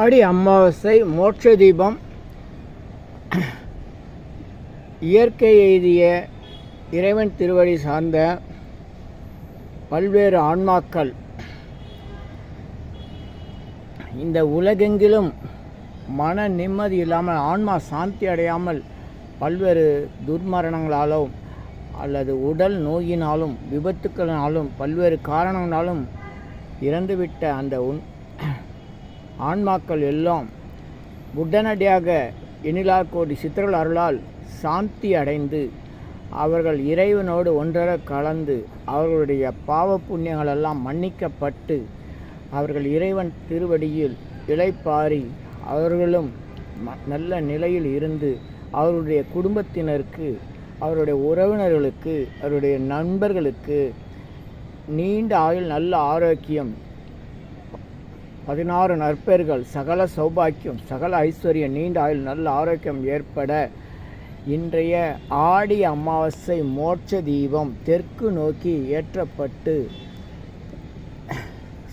ஆடி அமாவாசை மோட்ச தீபம் இயற்கை எய்திய இறைவன் திருவடி சார்ந்த பல்வேறு ஆன்மாக்கள். இந்த உலகெங்கிலும் மன நிம்மதி இல்லாமல் ஆன்மா சாந்தி அடையாமல் பல்வேறு துர்மரணங்களாலும் அல்லது உடல் நோயினாலும் விபத்துக்களினாலும் பல்வேறு காரணங்களாலும் இறந்துவிட்ட அந்த உன் ஆன்மாக்கள் எல்லாம் உடனடியாக எண்ணிலா கோடி சித்தர்கள் அருளால் சாந்தி அடைந்து அவர்கள் இறைவனோடு ஒன்றர கலந்து அவர்களுடைய பாவ புண்ணியங்களெல்லாம் மன்னிக்கப்பட்டு அவர்கள் இறைவன் திருவடியில் இலைப்பாரி அவர்களும் ம- நல்ல நிலையில் இருந்து அவருடைய குடும்பத்தினருக்கு அவருடைய உறவினர்களுக்கு அவருடைய நண்பர்களுக்கு நீண்ட ஆயுள் நல்ல ஆரோக்கியம் பதினாறு நற்பெயர்கள் சகல சௌபாக்கியம் சகல ஐஸ்வர்யம் நீண்ட ஆயுள் நல்ல ஆரோக்கியம் ஏற்பட இன்றைய ஆடி அமாவாசை மோட்ச தீபம் தெற்கு நோக்கி ஏற்றப்பட்டு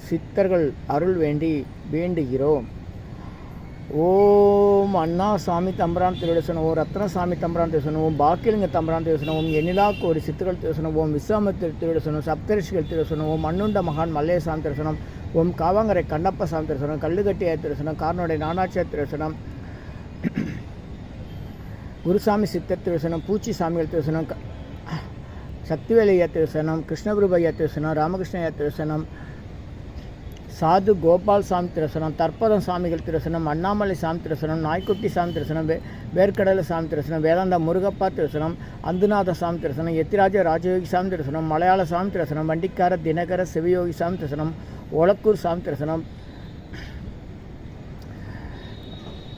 சித்தர்கள் அருள் வேண்டி வேண்டுகிறோம். ஓம் அண்ணா சாமி தம்பரான் திருடசனம் ஓம் ரத்னசாமி தம்பரான் திருசனம் ஓம் பாக்கியலிங்க தம்பரான் திருசனம் ஓம் எண்ணிலா கோடி சித்துகள் திருசனம் ஓம் விஸ்வாமித்திர திருடசனம் சப்தரிஷிகள் திருசனம் ஓம் மண்ணுண்ட மகான் மல்லேசாமி திருசனம் ஓம் காவாங்கரை கண்ணப்ப சாமி திருசனம் கல்லுகட்டிய திருசனம் காரனுடைய நானாட்சிய திருசனம் குருசாமி சித்தர் திருசனம் பூச்சி சாமிகள் திருசனம் சக்திவேலைய சக்திவேலையா திருசனம் கிருஷ்ணகுருபையா திருசனம் ராமகிருஷ்ணயா திருசனம் சாது கோபால் சாமி திருசனம் தற்பதம் சாமிகள் திருசனம் அண்ணாமலை சாமி திருசனம் நாய்க்குட்டி சாமி திருசனம் வே வேர்க்கடலை சாமி திருசனம் வேதாந்தா முருகப்பா திருசனம் அந்துநாத சாமி திருசனம் எத்திராஜ ராஜயோகி சாமி திருசனம் மலையாள சாமி திருசனம் வண்டிக்கார தினகர சிவயோகி சாமி திருசனம் ஒலக்கூர் சாமி திருசனம்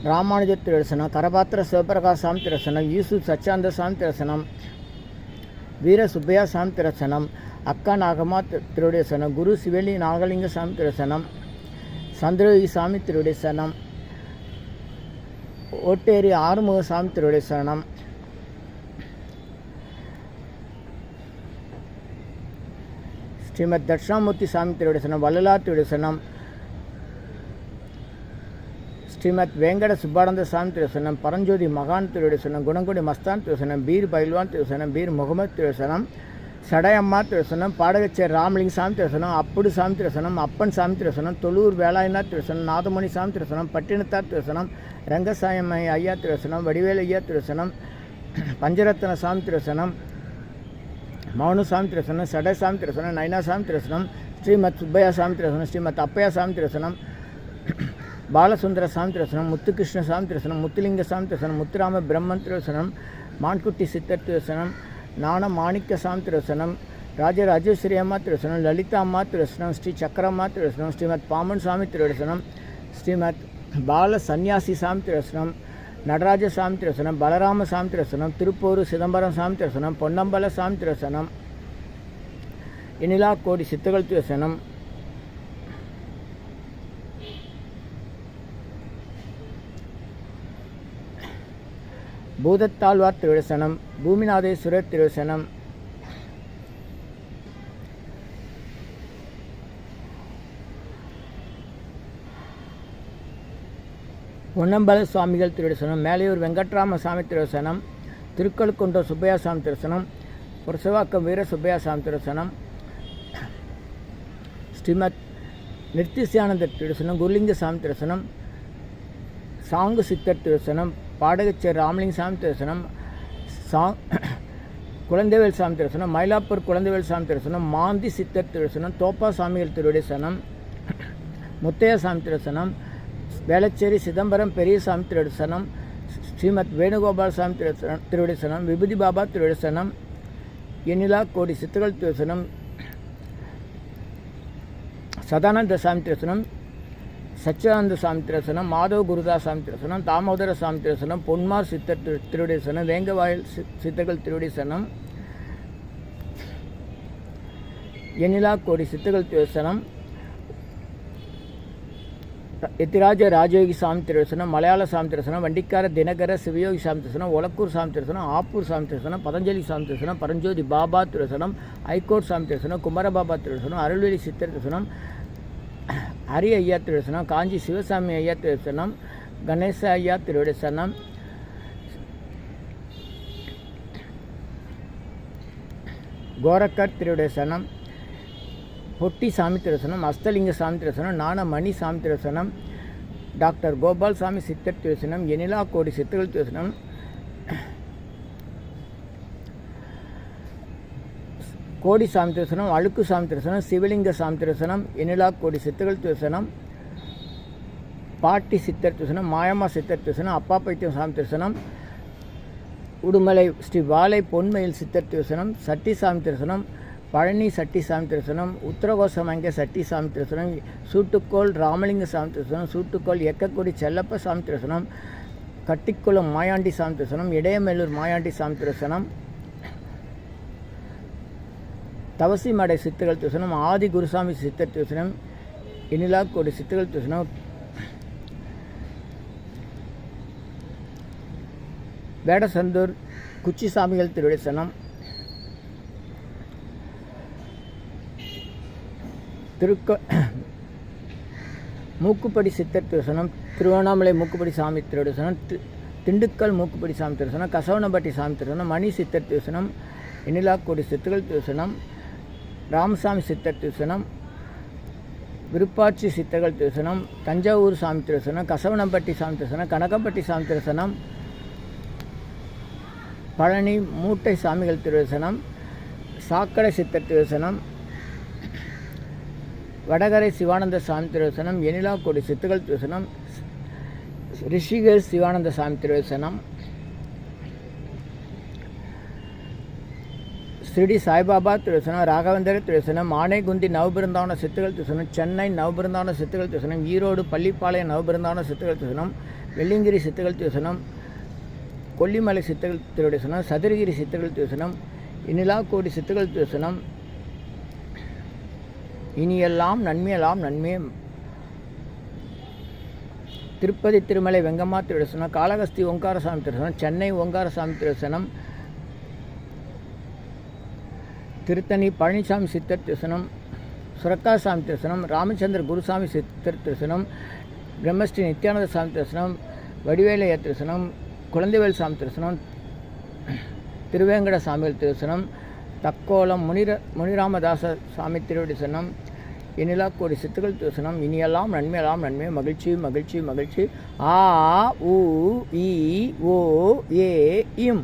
ராமானுஜ திருசனம் கரபாத்திர சிவபிரகாஷ் சாமி திருசனம் யூசுப் சச்சாந்த சாமி திருசனம் வீர சுப்பையா சாமி திருசனம் அக்கா நாகமா திருடைய திருவுடைய சனம் குரு சிவலி நாகலிங்க சாமி திருசனம் சந்திரயோகி சாமி திருவுடைய சனம் ஓட்டேரி ஆறுமுக சாமி திருவுடைய சனம் ஸ்ரீமத் தட்சிணாமூர்த்தி சாமி திருடைய சனம் வள்ளலார் திருடைய சனம் ஸ்ரீமத் வெங்கட சுப்பானந்த சாமி திருசனம் பரஞ்சோதி மகான் திருசனம் குணங்குடி மஸ்தான் திருசனம் பீர் பைல்வான் திருசனம் பீர் முகமது திருசனம் சடையம்மா திருசனம் பாடகச்சேர் ராமலிங்க சாமி திருசனம் அப்புடு சாமி திருசனம் அப்பன் சாமி திருசனம் தொழூர் வேலாயுநாத் திருசனம் நாதமணி சாமி திருசனம் பட்டினத்தார் திருசனம் ரங்கசாயம் ஐயா திருசனம் வடிவேல் ஐயா திருசனம் பஞ்சரத்ன சாமி திருசனம் மௌன சாமி திருசனம் சடை சாமி திருசனம் நைனா சாமி திருசனம் ஸ்ரீமத் சுப்பையா சாமி திருசனம் ஸ்ரீமத் அப்பையா சாமி திருசனம் பாலசுந்தர சாமி திருசனம் முத்துகிருஷ்ண சாமி திருசனம் முத்துலிங்க சாமி திருசனம் முத்துராம பிரம்மன் திருசனம் மான்குட்டி சித்தர் திருசனம் நாண மாணிக்க சாமி திருசனம் ராஜராஜேஸ்வரி அம்மா திருசனம் லலிதா அம்மா திருசனம் ஸ்ரீ சக்கரம்மா திருசனம் ஸ்ரீமத் பாமன் சாமி திருசனம் ஸ்ரீமத் பால சந்நியாசி சாமி திருசனம் நடராஜ சாமி திருசனம் பலராம சாமி திருசனம் திருப்பூர் சிதம்பரம் சாமி திருசனம் பொன்னம்பல சாமி திருசனம் இனிலா கோடி சித்தகள் திருசனம் பூதத்தாழ்வார் திருவசனம் பூமிநாதேஸ்வரர் திருசனம் பொன்னம்பல சுவாமிகள் திருவசனம் மேலையூர் வெங்கட்ராம சாமி திருசனம் திருக்கழுக்குன்றம் சுப்பையா சாமி திருசனம் புரசவாக்கம் வீர சுப்பையா சாமி திருசனம் ஸ்ரீமத் நிர்த்திசியானந்த திருசனம் குருலிங்க சாமி திருசனம் சாங்கு சித்தர் பாடகர் பாடகச்சேர் ராமலிங்க சாமி தரிசனம் சாங் குழந்தைவேல் சாமி தரிசனம் மயிலாப்பூர் குழந்தைவேல் சாமி தரிசனம் மாந்தி சித்தர் தரிசனம் தோப்பா சாமிகள் திருடேசனம் முத்தையா சாமி தரிசனம் வேளச்சேரி சிதம்பரம் பெரியசாமி திருடசனம் ஸ்ரீமத் வேணுகோபால் சாமி திருசனம் திருவிடசனம் விபூதி பாபா திருவிடசனம் எண்ணிலா கோடி சித்துகள் திருசனம் சதானந்த சாமி திருசனம் சச்சிதானந்த சாமி திரசனம் மாதவ குருதா சாமி திரசனம் தாமோதர சாமி திருசனம் பொன்மார் சித்தர் திரு திருடேசனம் வேங்கவாயில் சி- சித்தர்கள் திருடேசனம் எனிலா கோடி சித்தர்கள் திருசனம் எத்திராஜ ராஜயோகி சாமி திருவசனம் மலையாள சாமி திருசனம் வண்டிக்கார தினகர சிவயோகி சாமி திருசனம் ஒலக்கூர் சாமி திரசனம் ஆப்பூர் சாமி திரசனம் பதஞ்சலி சாமி திருசனம் பரஞ்சோதி பாபா திருசனம் ஐகோர்ட் சாமி திரசனம் குமரபாபா திருசனம் அருள்வெளி சித்தர் திருசனம் ஹரி ஐயா திருவசனம் காஞ்சி சிவசாமி ஐயா திருவசனம் கணேச ஐயா திருவசனம் கோரக்கர் திருவசனம் பொட்டி சாமி திருவசனம் அஸ்தலிங்க சாமி திருவசனம் நாணமணி சாமி திருவசனம் டாக்டர் கோபால் சாமி சித்தர் திருவசனம் எனிலா கோடி சித்தர்கள் திருவசனம் கோடி சாமி திருசனம் அழுக்கு சாமி திருசனம் சிவலிங்க சாமி திருசனம் எனிலா கோடி சித்தர்கள் திருசனம் பாட்டி சித்தர் திருசனம் மாயம்மா சித்தர் திருசனம் அப்பா பைத்தியம் சாமி திருசனம் உடுமலை ஸ்ரீ வாலை பொன்மயில் சித்தர் திருசனம் சட்டி சாமி திருசனம் பழனி சட்டி சாமி திருசனம் உத்தரகோசமங்க சட்டி சாமி திருசனம் சூட்டுக்கோள் ராமலிங்க சாமி திருசனம் சூட்டுக்கோள் எக்கக்குடி செல்லப்ப சாமி திருசனம் கட்டிக்குளம் மாயாண்டி சாமி திருசனம் இடையமேலூர் மாயாண்டி சாமி திருசனம் தவசி மடை சித்தர்கள் தூசனம் ஆதி குருசாமி சித்தர் தூசனம் இனிலா கோடி சித்தர்கள் தூசனம் வேடசந்தூர் குச்சிசாமிகள் திருவிடசனம் திருக்க மூக்குப்படி சித்தர் திருசனம் திருவண்ணாமலை மூக்குப்படி சாமி திருடசனம் திண்டுக்கல் மூக்குப்படி சாமி திருசனம் கசவனப்பட்டி சாமி திருசனம் மணி சித்தர் திருசனம் எண்ணிலாக்கோடி சித்துகள் திருசனம். ராமசாமி சித்தர் திருசனம் விருப்பாட்சி சித்தர்கள் திருசனம் தஞ்சாவூர் சாமி திருசனம் கசவனம்பட்டி சாமி திருசனம் கனகம்பட்டி சாமி திருசனம் பழனி மூட்டை சாமிகள் திருசனம் சாக்கடை சித்தர் திருசனம் வடகரை சிவானந்த சாமி திருவசனம் எனிலாக்கோடி சித்துகள் திருசனம் ரிஷிகர் சிவானந்த சாமி திருவசனம் ஸ்ரீடி சாய்பாபா திருசனம் ராகவேந்திர திருசனம் ஆனைகுந்தி நவபிருந்தாவன சித்துகள் திருசனம் சென்னை நவபிருந்தாவன சித்துகள் திருசனம் ஈரோடு பள்ளிப்பாளையம் நவபிருந்தாவன சித்துகள் திருசனம் வெள்ளிங்கிரி சித்துகள் திருசனம் கொல்லிமலை சித்துகள் திருசனம் சதுரகிரி சித்துகள் திருசனம் இனிலாக்கோடி சித்துகள் திருசனம் இனியெல்லாம் நன்மையெல்லாம் நன்மை திருப்பதி திருமலை வெங்கம்மா திருசனம் காளகஸ்தி ஓங்காரசாமி திருசனம் சென்னை ஓங்காரசாமி திருசனம் திருத்தணி பழனிசாமி சித்தர் திருசனம் சுரக்காசாமி திருசனம் ராமச்சந்திர குருசாமி சித்தர் திருசனம் பிரம்மஸ்ரீ நித்யானந்த சாமி திருசனம் வடிவேலைய திருசனம் குழந்தைவேல் சாமி திருசனம் திருவேங்கட சாமிகள் திருசனம் தக்கோலம் முனிர முனிராமதாச சாமி திருவடிசனம் கோடி சித்துக்கள் திருசனம் இனியெல்லாம் நன்மையெல்லாம் நன்மை மகிழ்ச்சி மகிழ்ச்சி மகிழ்ச்சி ஆ உ இ ஓ ஏ இம்.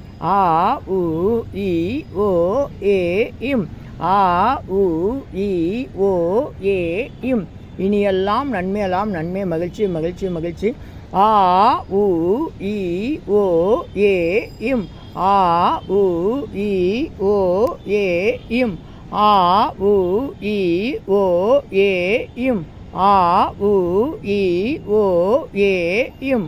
ஆ உ இ ஓ ஏ இம். ஆ உ இ ஓ ஏ இம். இனியெல்லாம் நன்மையெல்லாம் நன்மை மகிழ்ச்சி மகிழ்ச்சி மகிழ்ச்சி. ஆ உ இ ஓ ஏ இம். ஆ உ இ ஓ ஏ இம். ஆ உ இ ஓ ஏ இம். ஆ உ இ ஓ ஏ இம்.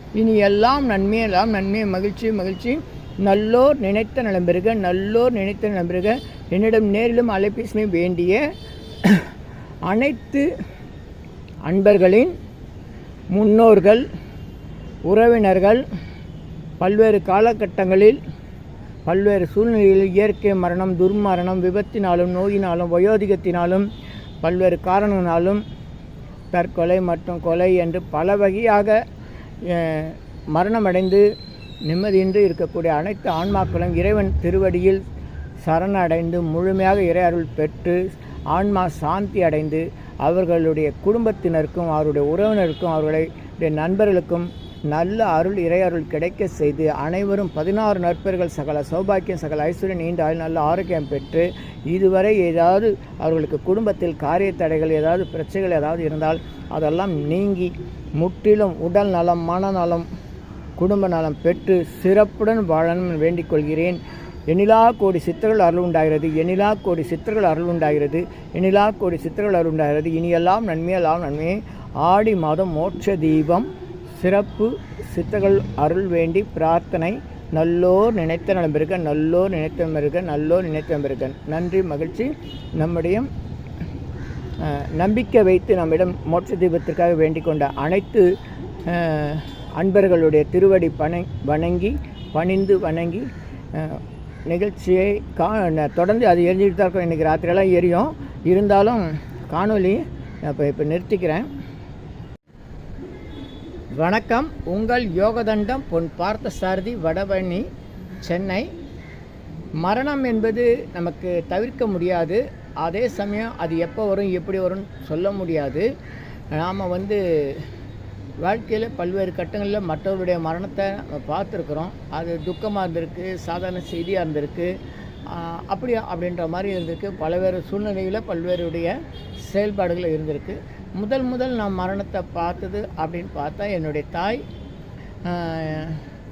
இனி எல்லாம் நன்மையெல்லாம் நன்மை மகிழ்ச்சி மகிழ்ச்சி. நல்லோர் நினைத்த நலம்பெறுக நல்லோர் நினைத்த நலம்பெறுக என்னிடம் நேரிலும் அலைபேசியும் வேண்டிய அனைத்து அன்பர்களின் முன்னோர்கள் உறவினர்கள் பல்வேறு காலகட்டங்களில் பல்வேறு சூழ்நிலைகளில் இயற்கை மரணம் துர்மரணம் விபத்தினாலும் நோயினாலும் வயோதிகத்தினாலும் பல்வேறு காரணங்களாலும் தற்கொலை மற்றும் கொலை என்று பல வகையாக மரணமடைந்து நிம்மதியின்றி இருக்கக்கூடிய அனைத்து ஆன்மாக்களும் இறைவன் திருவடியில் சரணடைந்து முழுமையாக இறை அருள் பெற்று ஆன்மா சாந்தி அடைந்து அவர்களுடைய குடும்பத்தினருக்கும் அவருடைய உறவினருக்கும் அவர்களுடைய நண்பர்களுக்கும் நல்ல அருள் இறை அருள் கிடைக்க செய்து அனைவரும் பதினாறு நற்பர்கள் சகல சௌபாக்கியம் சகல ஐஸ்வர்யம் நீண்ட ஆயுள் நல்ல ஆரோக்கியம் பெற்று இதுவரை ஏதாவது அவர்களுக்கு குடும்பத்தில் காரிய தடைகள் ஏதாவது பிரச்சனைகள் ஏதாவது இருந்தால் அதெல்லாம் நீங்கி முற்றிலும் உடல் நலம் மனநலம் குடும்ப நலம் பெற்று சிறப்புடன் வாழணும் வேண்டிக் கொள்கிறேன் எனிலா கோடி சித்தர்கள் அருள் உண்டாகிறது. எனிலா கோடி சித்தர்கள் அருள் உண்டாகிறது. எனிலா கோடி சித்தர்கள் அருள் உண்டாகிறது. இனியெல்லாம் நன்மையெல்லாம் நன்மையே ஆடி மாதம் மோட்ச தீபம். சிறப்பு சித்தர்கள் அருள் வேண்டி பிரார்த்தனை. நல்லோர் நினைத்த நலம் இருக்க நல்லோர் நினைத்த இருக்க நல்லோர் நினைத்த இருக்க நன்றி மகிழ்ச்சி. நம்முடைய நம்பிக்கை வைத்து நம்மிடம் மோட்ச தீபத்திற்காக வேண்டிக் கொண்ட அனைத்து அன்பர்களுடைய திருவடி பண வணங்கி பணிந்து வணங்கி நிகழ்ச்சியை கா தொடர்ந்து அது எரிஞ்சிட்டு தான் இருக்கும். இன்றைக்கி ராத்திரியெல்லாம் எரியும். இருந்தாலும் காணொலி நான் இப்போ இப்போ நிறுத்திக்கிறேன். வணக்கம். உங்கள் யோகதண்டம் பொன் பார்த்த சாரதி வடபழனி சென்னை. மரணம் என்பது நமக்கு தவிர்க்க முடியாது. அதே சமயம் அது எப்போ வரும் எப்படி வரும்னு சொல்ல முடியாது. நாம் வந்து வாழ்க்கையில் பல்வேறு கட்டங்களில் மற்றவருடைய மரணத்தை நம்ம பார்த்துருக்குறோம். அது துக்கமாக இருந்திருக்கு சாதாரண செய்தியாக இருந்திருக்கு. அப்படியா அப்படி அப்படின்ற மாதிரி இருந்திருக்கு. பல்வேறு சூழ்நிலையில் பல்வேறுடைய செயல்பாடுகள் இருந்திருக்கு. முதல் முதல் நான் மரணத்தை பார்த்தது அப்படின்னு பார்த்தா என்னுடைய தாய்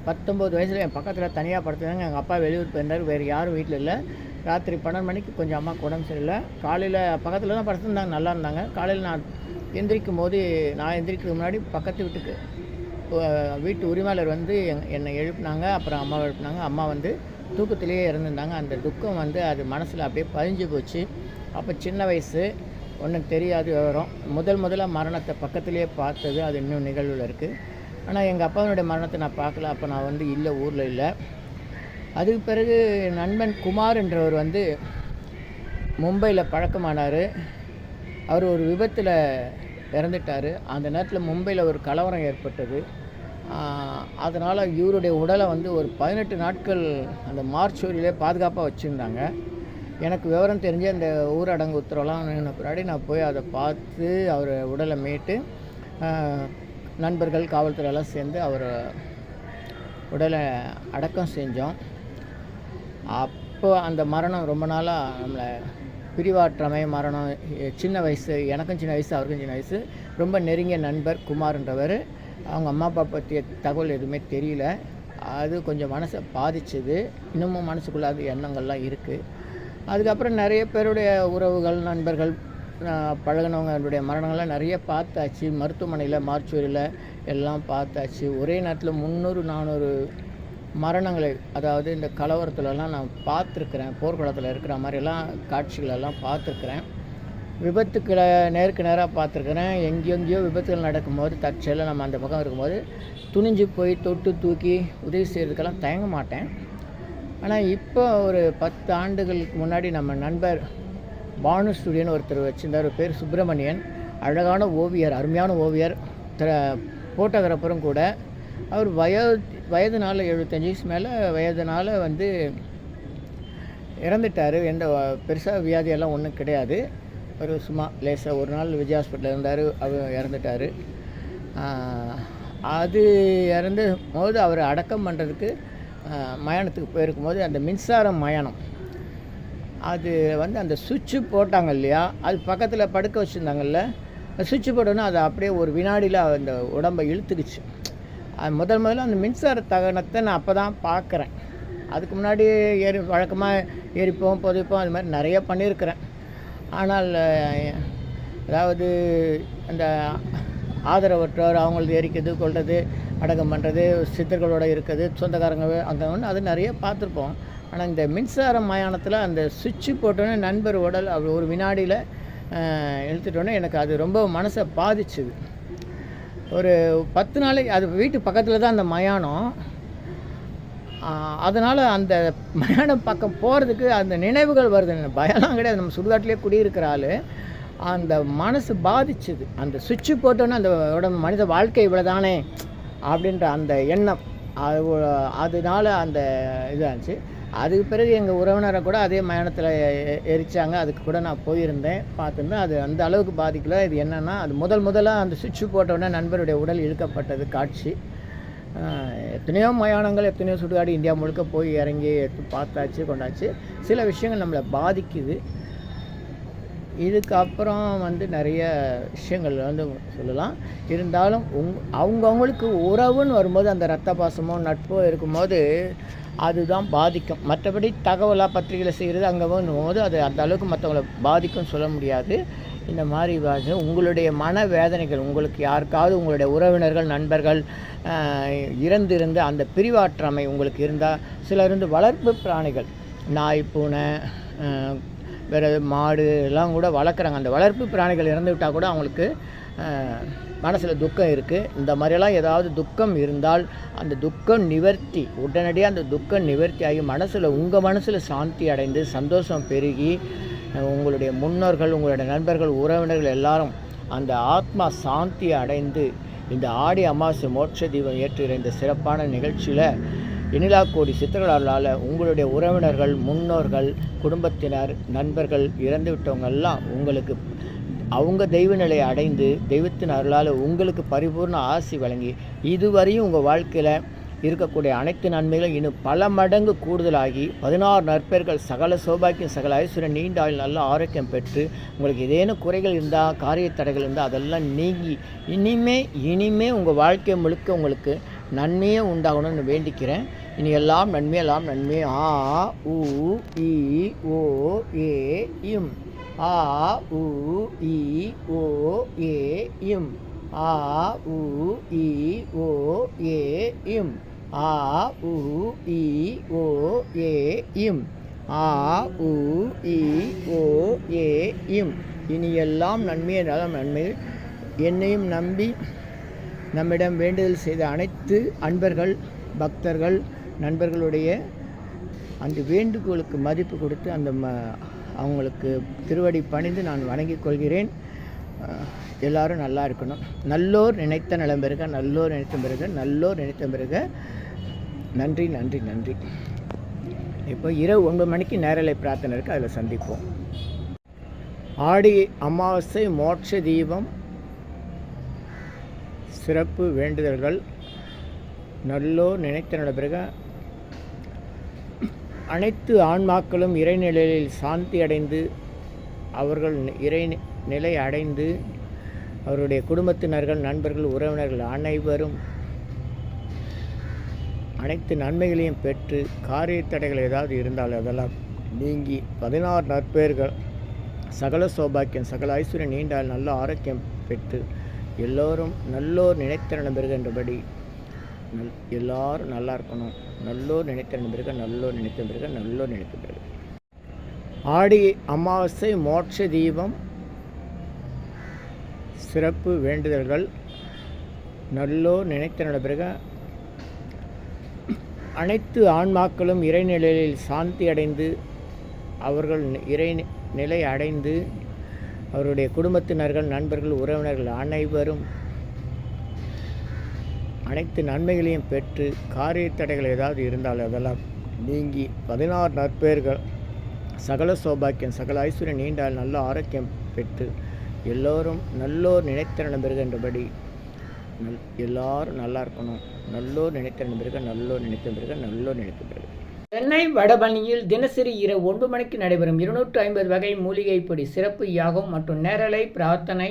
பத்தொம்போது வயசில் என் பக்கத்தில் தனியாக படுத்துனாங்க எங்கள் அப்பா வெளியூர் போயிருந்தார் வேறு யாரும் வீட்டில் இல்லை. ராத்திரி பன்னெண்டு மணிக்கு கொஞ்சம் அம்மாவுக்கு உடம்பு சரியில்லை. காலையில் பக்கத்தில் தான் படுத்துருந்தாங்க நல்லா இருந்தாங்க. காலையில் நான் எந்திரிக்கும் போது நான் எந்திரிக்கிறதுக்கு முன்னாடி பக்கத்து வீட்டுக்கு வீட்டு உரிமையாளர் வந்து என்- என்னை எழுப்புனாங்க. அப்புறம் அம்மாவை எழுப்புனாங்க. அம்மா வந்து தூக்கத்திலேயே இறந்துருந்தாங்க. அந்த துக்கம் வந்து அது மனசில் அப்படியே பதிஞ்சு போச்சு. அப்போ சின்ன வயசு ஒன்றும் தெரியாது விவரம். முதல் முதலாக மரணத்தை பக்கத்திலேயே பார்த்தது அது இன்னும் நிகழ்வில் இருக்குது ஆனால் எங்கள் அப்பாவினுடைய மரணத்தை நான் பார்க்கல. அப்போ நான் வந்து இல்லை ஊரில் இல்லை. அதுக்கு பிறகு நண்பன் குமார் என்றவர் வந்து மும்பையில் பழக்கமானார். அவர் ஒரு விபத்தில் இறந்துட்டார். அந்த நேரத்தில் மும்பையில் ஒரு கலவரம் ஏற்பட்டது. அதனால் இவருடைய உடலை வந்து ஒரு பதினெட்டு நாட்கள் அந்த மார்ச்சுவரியிலே பாதுகாப்பாக வச்சுருந்தாங்க. எனக்கு விவரம் தெரிஞ்சு அந்த ஊரடங்கு உத்தரவெல்லாம் நின்ன பின்னாடி நான் போய் அதை பார்த்து அவர் உடலை மீட்டு நண்பர்கள் காவல்துறையெல்லாம் சேர்ந்து அவர் உடலை அடக்கம் செஞ்சோம். அப்போ அந்த மரணம் ரொம்ப நாளாக நம்மளை பிரிவாற்றமை மரணம். சின்ன வயசு எனக்கும் சின்ன வயசு அவருக்கும் சின்ன வயசு. ரொம்ப நெருங்கிய நண்பர் குமார்ன்றவர். அவங்க அம்மா அப்பா பற்றிய தகவல் எதுவுமே தெரியல. அது கொஞ்சம் மனசை பாதிச்சுது. இன்னமும் மனசுக்குள்ள அது எண்ணங்கள்லாம் இருக்குது அதுக்கப்புறம் நிறைய பேருடைய உறவுகள் நண்பர்கள் பழகினவங்களுடைய பழகுனவங்களுடைய மரணங்கள்லாம் நிறைய பார்த்தாச்சு. மருத்துவமனையில் மார்ச்சூரியில் எல்லாம் பார்த்தாச்சு. ஒரே நேரத்தில் முந்நூறு நானூறு மரணங்களை அதாவது இந்த கலவரத்துலலாம் நான் பார்த்துருக்குறேன். போர்க்குளத்தில் இருக்கிற மாதிரிலாம் காட்சிகளெல்லாம் பார்த்துருக்குறேன். விபத்துக்களை நேருக்கு நேராக பார்த்துருக்குறேன். எங்கெங்கேயோ விபத்துகள் நடக்கும்போது தற்செயலில் நம்ம அந்த பக்கம் இருக்கும்போது துணிஞ்சு போய் தொட்டு தூக்கி உதவி செய்கிறதுக்கெல்லாம் தயங்க மாட்டேன். ஆனால் இப்போ ஒரு பத்து ஆண்டுகளுக்கு முன்னாடி நம்ம நண்பர் பானு ஸ்டுடியோன்னு ஒருத்தர் வச்சுருந்தார். ஒரு பேர் சுப்பிரமணியன். அழகான ஓவியர் அருமையான ஓவியர். திர ஃபோட்டோகிராஃபரும் கூட. அவர் வய வயதுனால எழுபத்தஞ்சு வயசு மேலே வயதுனால வந்து இறந்துட்டார். எந்த பெருசாக வியாதியெல்லாம் ஒன்றும் கிடையாது. ஒரு சும்மா லேசாக ஒரு நாள் விஜய் ஹாஸ்பிட்டலில் இருந்தார் அவர் இறந்துட்டார். அது இறந்து போது அவர் அடக்கம் பண்ணுறதுக்கு மயானத்துக்கு போயிருக்கும் போது அந்த மின்சார மயானம். அது வந்து அந்த சுவிட்சு போட்டாங்க இல்லையா? அது பக்கத்தில் படுக்க வச்சுருந்தாங்கல்ல? சுவிட்சு போட்டோன்னா அது அப்படியே ஒரு வினாடியில் அந்த உடம்பை இழுத்துக்குச்சு. அது முதல் முதல்ல அந்த மின்சார தகனத்தை நான் அப்போ தான் பார்க்குறேன். அதுக்கு முன்னாடி ஏறி வழக்கமாக எரிப்போம் புதைப்போம் அது மாதிரி நிறைய பண்ணியிருக்கிறேன். ஆனால் அதாவது அந்த ஆதரவற்றோர் அவங்களது எரிக்கிறது கொள்வது அடக்கம் பண்ணுறது சித்தர்களோட இருக்கிறது சொந்தக்காரங்க அங்கே ஒன்று அது நிறைய பார்த்துருப்போம். ஆனால் இந்த மின்சார மயானத்தில் அந்த சுவிட்சு போட்டோன்னே நண்பர் உடல் அவர் ஒரு வினாடியில் இழுத்துட்டோன்னே எனக்கு அது ரொம்ப மனசை பாதிச்சுது. ஒரு பத்து நாளைக்கு அது வீட்டு பக்கத்தில் தான் அந்த மயானம். அதனால் அந்த மயானம் பக்கம் போகிறதுக்கு அந்த நினைவுகள் வருது. பயம்லாம் கிடையாது. நம்ம சுடுகாட்டிலே குடியிருக்கிற ஆள். அந்த மனசு பாதிச்சுது. அந்த சுவிட்சு போட்டோன்னே அந்த உடம்பு மனித வாழ்க்கை இவ்வளோதானே அப்படின்ற அந்த எண்ணம். அது அதனால அந்த இதாச்சு. அதுக்கு பிறகு எங்கள் உறவினரை கூட அதே மயானத்தில் எரிச்சாங்க. அதுக்கு கூட நான் போயிருந்தேன். பார்த்துருந்தேன். அது அந்த அளவுக்கு பாதிக்கல. இது என்னென்னா அது முதல் முதலாக அந்த சுவிட்ச் போட்டவுடனே நண்பருடைய உடல் இழுக்கப்பட்டது காட்சி. எத்தனையோ மயானங்கள் எத்தனையோ சுடுகாடு இந்தியா முழுக்க போய் இறங்கி எடுத்து பார்த்தாச்சு கொண்டாச்சு. சில விஷயங்கள் நம்மளை பாதிக்குது. இதுக்கப்புறம் வந்து நிறைய விஷயங்கள் வந்து சொல்லலாம். இருந்தாலும் உங் அவங்கவுங்களுக்கு உறவுன்னு வரும்போது அந்த ரத்த பாசமோ நட்போ இருக்கும்போது அதுதான் பாதிக்கும். மற்றபடி தகவலாக பத்திரிகையில் செய்கிறது அங்கே போது அது அந்த அளவுக்கு மற்றவங்களை பாதிக்கும் சொல்ல முடியாது. இந்த மாதிரி வந்து உங்களுடைய மன வேதனைகள் உங்களுக்கு யாருக்காவது உங்களுடைய உறவினர்கள் நண்பர்கள் இறந்திருந்து அந்த பிரிவாற்றமை உங்களுக்கு இருந்தால் சிலர் வந்து வளர்ப்பு பிராணிகள். நாய் பூனை வேறு மாடு எல்லாம் கூட வளர்க்குறாங்க. அந்த வளர்ப்பு பிராணிகள் இறந்து விட்டால் கூட அவங்களுக்கு மனசில் துக்கம் இருக்குது இந்த மாதிரியெல்லாம் ஏதாவது துக்கம் இருந்தால் அந்த துக்கம் நிவர்த்தி உடனடியாக அந்த துக்கம் நிவர்த்தி ஆகி மனசில் உங்கள் மனசில் சாந்தி அடைந்து சந்தோஷம் பெருகி உங்களுடைய முன்னோர்கள் உங்களுடைய நண்பர்கள் உறவினர்கள் எல்லாரும் அந்த ஆத்மா சாந்தி அடைந்து இந்த ஆடி அமாவாசை மோட்ச தீபம் ஏற்றுகிற இந்த சிறப்பான நிகழ்ச்சியில் இனிலா கோடி சித்திரர்களால் உங்களுடைய உறவினர்கள் முன்னோர்கள் குடும்பத்தினர் நண்பர்கள் இறந்து விட்டவங்க எல்லாம் உங்களுக்கு அவங்க தெய்வ நிலையை அடைந்து தெய்வத்தின் அருளால் உங்களுக்கு பரிபூர்ண ஆசி வழங்கி இதுவரையும் உங்கள் வாழ்க்கையில் இருக்கக்கூடிய அனைத்து நன்மைகளும் இன்னும் பல மடங்கு கூடுதலாகி பதினாறு நற்பெயர்கள் சகல சௌபாக்கியம் சகல ஐஸ்வர்யம் நீண்ட ஆயுள் நல்ல ஆரோக்கியம் பெற்று உங்களுக்கு ஏதேனும் குறைகள் இருந்தால் காரிய தடைகள் இருந்தால் அதெல்லாம் நீங்கி இனிமே இனிமே உங்கள் வாழ்க்கை முழுக்க உங்களுக்கு நன்மையே உண்டாகணும்னு வேண்டிக்கிறேன். இனி எல்லாம் நன்மையெல்லாம் நன்மை ஆ உ இ ஓ ஏ இம். ஆ உ இ ஓ ஏ இம். ஆ உ இ ஓ ஏ இம். ஆ உ இ ஓ ஏ இம். ஆ உ இ ஓ ஏ இம். இனி எல்லாம் நன்மையே நலம் நன்மை என்னையும் நம்பி நம்மிடம் வேண்டுதல் செய்த அனைத்து அன்பர்கள் பக்தர்கள் நண்பர்களுடைய அந்த வேண்டுகோளுக்கு மதிப்பு கொடுத்து அந்த ம அவங்களுக்கு திருவடி பணிந்து நான் வணங்கிக் கொள்கிறேன். எல்லாரும் நல்லா இருக்கணும். நல்லோர் நினைத்த நலம் பெறுக நல்லோர் நினைத்த பிறகு நல்லோர் நினைத்த பிறகு. நன்றி நன்றி நன்றி. இப்போ இரவு ஒன்பது மணிக்கு நேரலை பிரார்த்தனை இருக்குது அதில் சந்திப்போம். ஆடி அமாவாசை மோட்ச தீபம் சிறப்பு வேண்டுதல்கள் நல்லோர் நினைத்த நடைபெறுக அனைத்து ஆன்மாக்களும் இறைநிலையில் சாந்தி அடைந்து அவர்கள் இறை நிலை அடைந்து அவருடைய குடும்பத்தினர்கள் நண்பர்கள் உறவினர்கள் அனைவரும் அனைத்து நன்மைகளையும் பெற்று காரிய தடைகள் ஏதாவது இருந்தால் அதெல்லாம் நீங்கி பதினாறு நற்பெயர்கள் சகல சௌபாக்கியம் சகல ஐஸ்வர்யம் நீண்டால் நல்ல ஆரோக்கியம் பெற்று எல்லோரும் நல்லோர் நினைத்த பெறுகின்றபடி நல் எல்லாரும் நல்லா இருக்கணும். நல்லோர் நினைத்த நண்பர்கள் நல்லோர் நினைத்த பிறகு நல்லோர் நினைத்த பிறகு ஆடி அமாவாசை மோட்ச தீபம் சிறப்பு வேண்டுதல்கள் நல்லோர் நினைத்த நடைபெறுக அனைத்து ஆன்மாக்களும் இறைநிலையில் சாந்தி அடைந்து அவர்கள் இறை நிலை அடைந்து அவருடைய குடும்பத்தினர்கள் நண்பர்கள் உறவினர்கள் அனைவரும் அனைத்து நன்மைகளையும் பெற்று காரிய தடைகள் ஏதாவது இருந்தால் அதெல்லாம் நீங்கி பதினாறு நற்பெயர்கள் சகல சௌபாக்கியம் சகல ஐஸ்வர்யம் நீண்டால் நல்ல ஆரோக்கியம் பெற்று எல்லோரும் நல்லோர் நினைத்திறன் பெறுகின்றபடி நல் எல்லாரும் நல்லா இருக்கணும். நல்லோர் நினைத்திறன் பிறகு நல்லோர் நினைத்த பிறகு நல்லோர் நினைத்த பிறகு சென்னை வடபழனியில் தினசரி இரவு ஒன்பது மணிக்கு நடைபெறும் இருநூற்று ஐம்பது வகை மூலிகைப்படி சிறப்பு யாகம் மற்றும் நேரலை பிரார்த்தனை